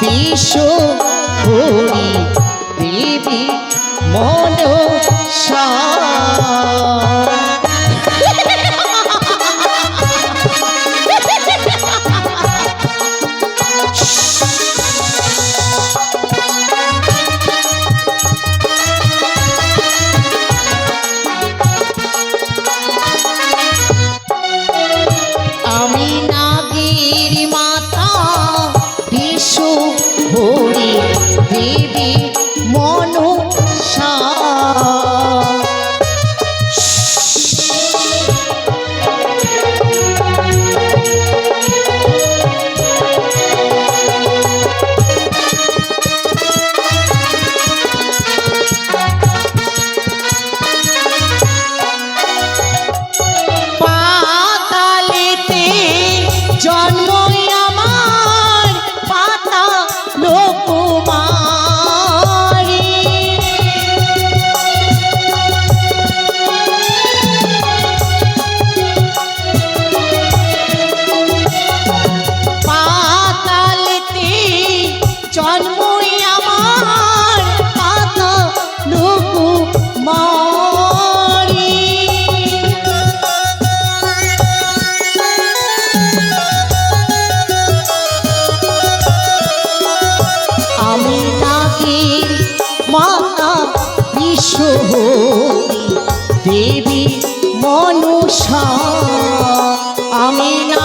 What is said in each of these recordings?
বিশ্ব ভরি দেবী মন সা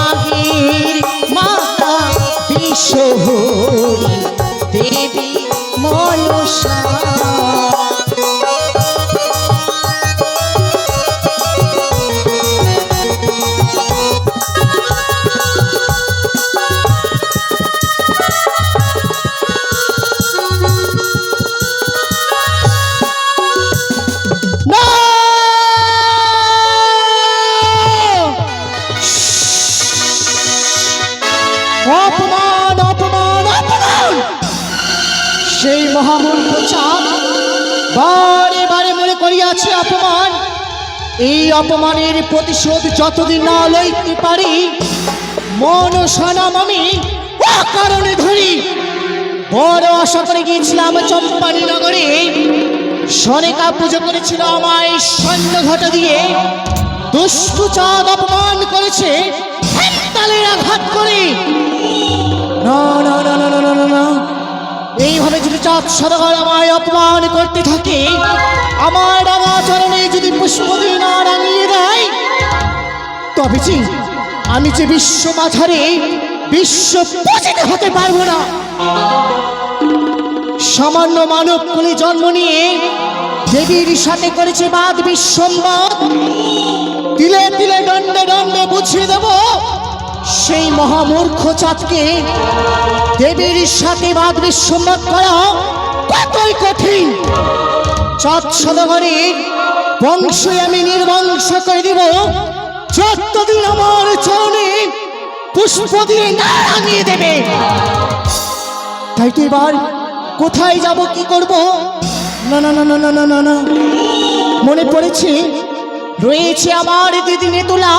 মাগীর মাতা বিশ্বহরী দেবী মনসা। মহামূর্খ চাঁদ বারে বারে মনে করিয়াছে অপমান। এই অপমানের প্রতিশোধ যতদিন না লইতে পারি, মন সনাম আমি কারণে ধরি। বড় আশা করে গিয়েছিলাম চম্পানি নগরে সরেকা পুজো করেছিল আমায় সৈন্য ঘট দিয়ে। দুষ্টু চাঁদ অপমান করেছে তালের আঘাত করে। না না না না না না না। এইভাবে যদি চাঁদ সদাগর আমায় অপমান করতে থাকে, আমার রাঙা চরণে যদি পুষ্পদিন না রাঙিয়ে দেয়, তবে যে আমি যে বিশ্ব মাঝারে, বিশ্ব পচিত হতে পারব না। সামান্য মানব কুলে জন্ম নিয়ে দেবীর সাথে করেছে বাদ বিশ্বম্বর। তিলে তিলে দণ্ডে দণ্ডে বুঝিয়ে দেব সেই মহামূর্খ চাঁদকে দেবীর সাথে বাদ বিশ্বম্বর করা কতই কঠিন। চাঁদ সদাগরের বংশে আমি নির্বংশ করে দিব। যতদিন আমার চরণে পুষ্প দিয়ে না রাঙিয়ে দেবে। তাই তো এবার কোথায় যাব, কি করব? না না না না না না না না। মনে পড়েছে, রয়েছে আমার দিদিনে তোলা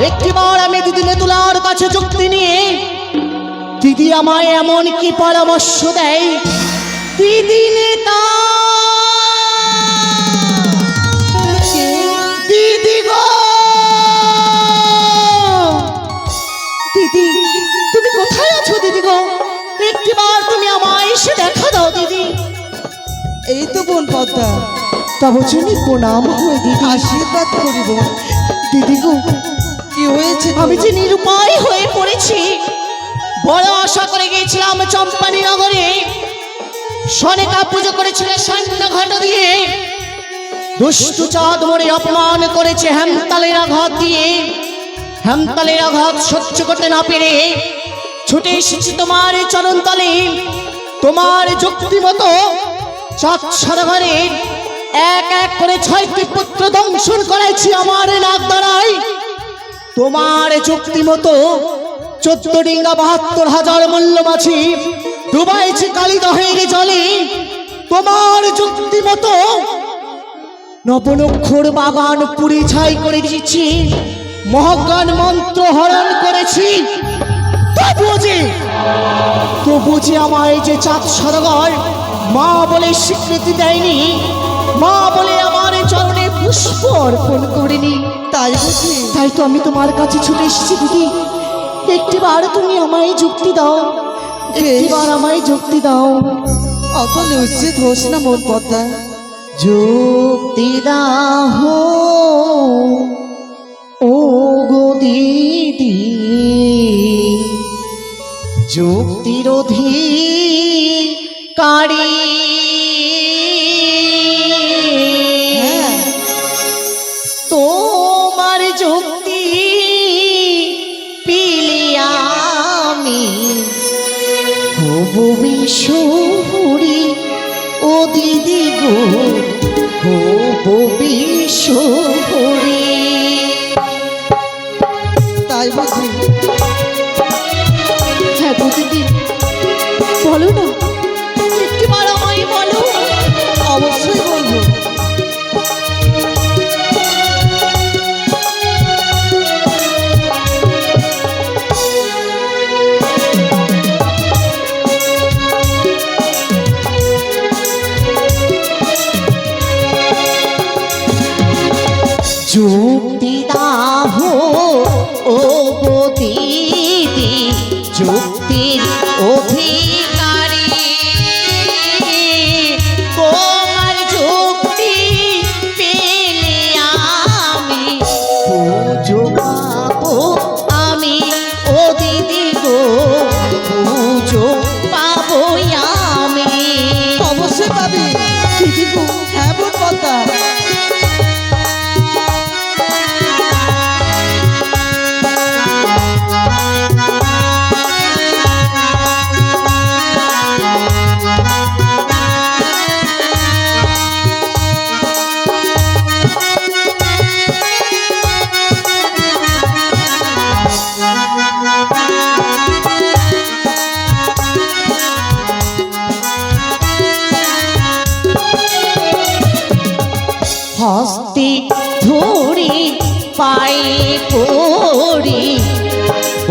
একটিবার আমি দিদিনে তোলার কাছে যুক্তি নিয়ে দিদি আমায় এমন কি পরামর্শ দেয়? দিদি নেতা! দিদি গো! দিদি তুমি কোথায় আছো দিদি গো? একটিবার তুমি আমায় এসে দেখা দাও দিদি। এই তো বোন পদ্মা। তব জন্য প্রণাম হয়ে দিদি। আশীর্বাদ করিব দিদি গো কি হয়েছে? আমি যে নিরুপায় হয়ে পড়েছি। বড় আশা করে গিয়েছিলাম চম্পানি নগরে সনেকা পুজো করেছিল সৈন্য ঘট দিয়ে। দুষ্টু চাঁদ মরে অপমান করেছে হেমতালের আঘাত দিয়ে। হেমতালের আঘাত সহ্য করতে না পেরে ছুটে এসেছি তোমার চরণ তলে তোমার যুক্তি মতো চাঁদ সরঘরের এক এক করে ছয়টি পুত্র দংশন করেছি আমার নাক দ্বারাই তোমার চুক্তি মতো চোদ্দ ডিঙ্গা বাহাত্তর হাজার মূল্য মাছি ডুবাইছি কালিদহের জলে। তোমার চুক্তি মতো নবনক্ষর বাগান পুরি ছাই করে দিয়েছি। মহাজ্ঞান মন্ত্র হরণ করেছি। যে, তবু যে আমায় যে চাঁদ সরগর মা বলে স্বীকৃতি দেয়নি। মা বলে পুষ্প অর্পণ করেনি। তাই বুঝি তাই তো আমি তোমার কাছে ছুটে এসেছি দিদি। একটিবার তুমি আমায় যুক্তি দাও। একটিবার আমায় যুক্তি দাও। অত নিশ্চিত হোস না মন পদ্মা যুক্তি দাহ ও গো দিদি। যুক্তির কারি বিশ্বহরি ও দিদি গো ও বিশ্বহরি যুক্তি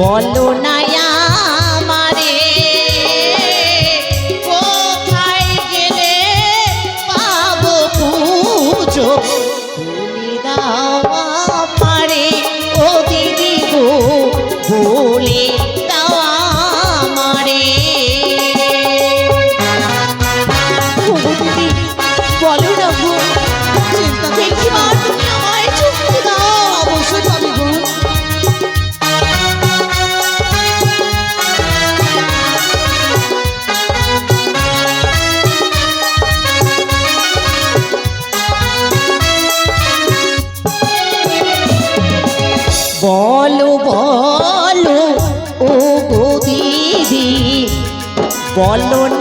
বলো না আমারে কোথায় গেলে পাবো পুজো? দাও বলো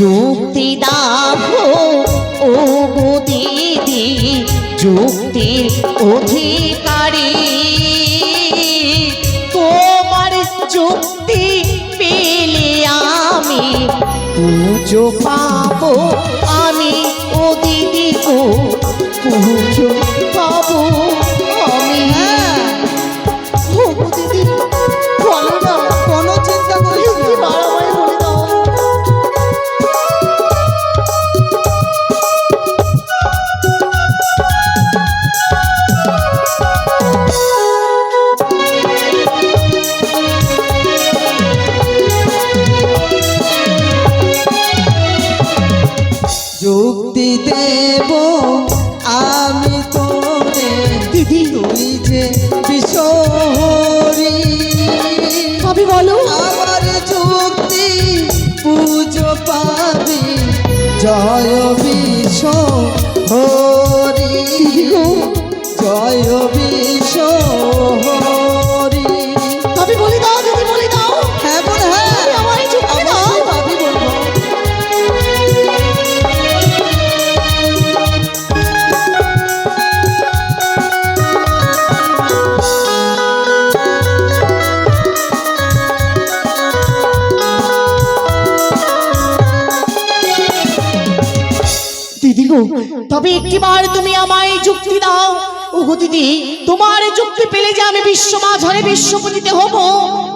যুক্তি দাহ ও দিদি, যুক্তির অধিকারী। তোমার যুক্তি পেলে আমি পুজো পাবো, আমি ও দিদি গো যুক্তি দেব। আমি তোরে দিদি তুই যে বিশোরি ভাবি বলো। আমার যুক্তি পুজো পাবি। জয় তবে একটিবার তুমি আমায় যুক্তি দাও। ওগো দিদি তোমার যুক্তি পেলে যে আমি বিশ্ব মাঝারে বিশ্বপতিতে হব।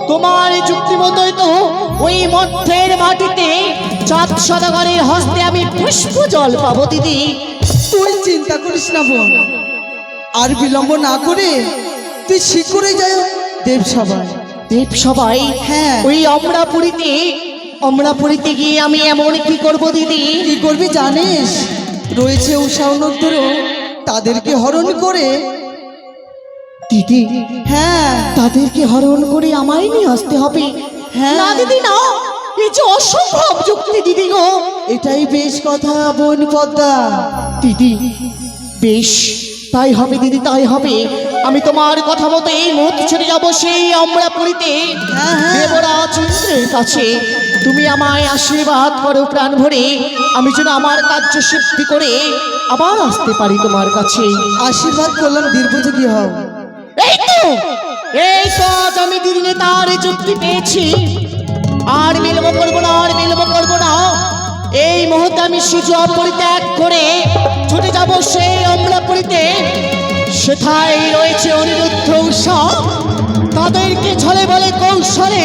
তোমার যুক্তি মতোই তো ওই মধ্যের মাটিতে চাঁদ সদাগরের হস্তে আমি পুষ্প জল পাবো দিদি। তুই চিন্তা করিস না বোন। আর বিলম্ব না করে তুই শিগগিরই যাই দেবসভায়। দেব সবাই হ্যাঁ। ওই অমরাপুরীতে? অমরাপুরীতে গিয়ে আমি এমন কি করব দিদি? কি করবি জানিস? রয়েছে উষা অনুদ্র তাদেরকে হরণ করে। দিদি হ্যাঁ। তাদেরকে হরণ করে আমায় নিয়ে আসতে হবে। হ্যাঁ। না দিদি না। এই যে অসম্ভব যুক্তি দিদি গো। এটাই বেশ কথা বোন পদ্মা। দিদি বেশ। তাই হবে দিদি তাই হবে। আমি তোমার কথা মতো এই মুহূর্তে ছেড়ে যাব সেই অমরাপুরীতে। হ্যাঁ, হ্যাঁ। কাছে তুমি আমায় আশীর্বাদ করো প্রাণ ভরে। আমি যেন আমার কার্য সিদ্ধি করে আবার আসতে পারি তোমার কাছে। আশীর্বাদ করলাম দীর্ঘযোগী হও। এই তো এই কাজ আমি দিদিনে তার যুক্তি পেয়েছি। আর বিলম্ব করব না আর বিলম্ব করব না। এই মুহূর্তে আমি সুযোগ পরিত্যাগ করে ছুটে যাব সেই অমলাপুরীতে। সেথায় রয়েছে অনিরুদ্ধ উষা তাদেরকে ছলে বলে কৌশলে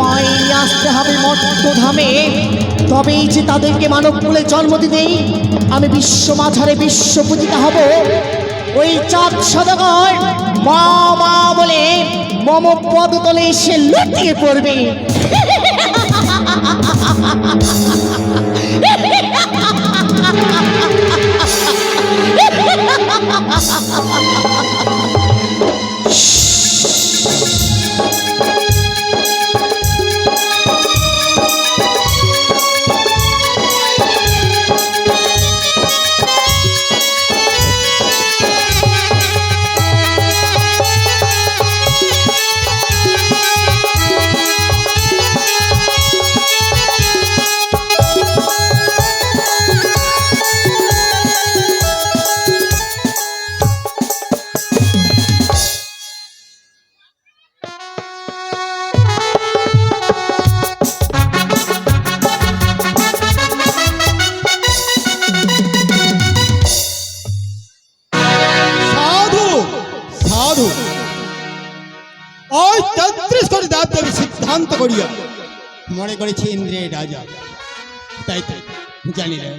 নিয়ে আসতে হবে মর্তধামে। তবেই যে তাদেরকে মানব বলে জন্ম দিতেই আমি বিশ্ব মাঝারে বিশ্ব পূজিতা হব। ওই চাঁদ সদগর মা মা বলে মম পদতলে এসে লুটিয়ে পড়বে। সাধু। ওই তেত্রিশ কোটি দেবদেবী সিদ্ধান্ত করিয়া মনে করেছে ইন্দ্রের রাজা। তাই তাই জানি না।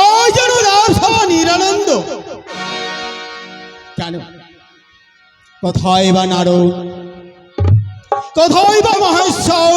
ওই যেন রাজসভা নিরানন্দ। কেন? কোথায় বা নারদ? কোথায় বা মহেশ্বর?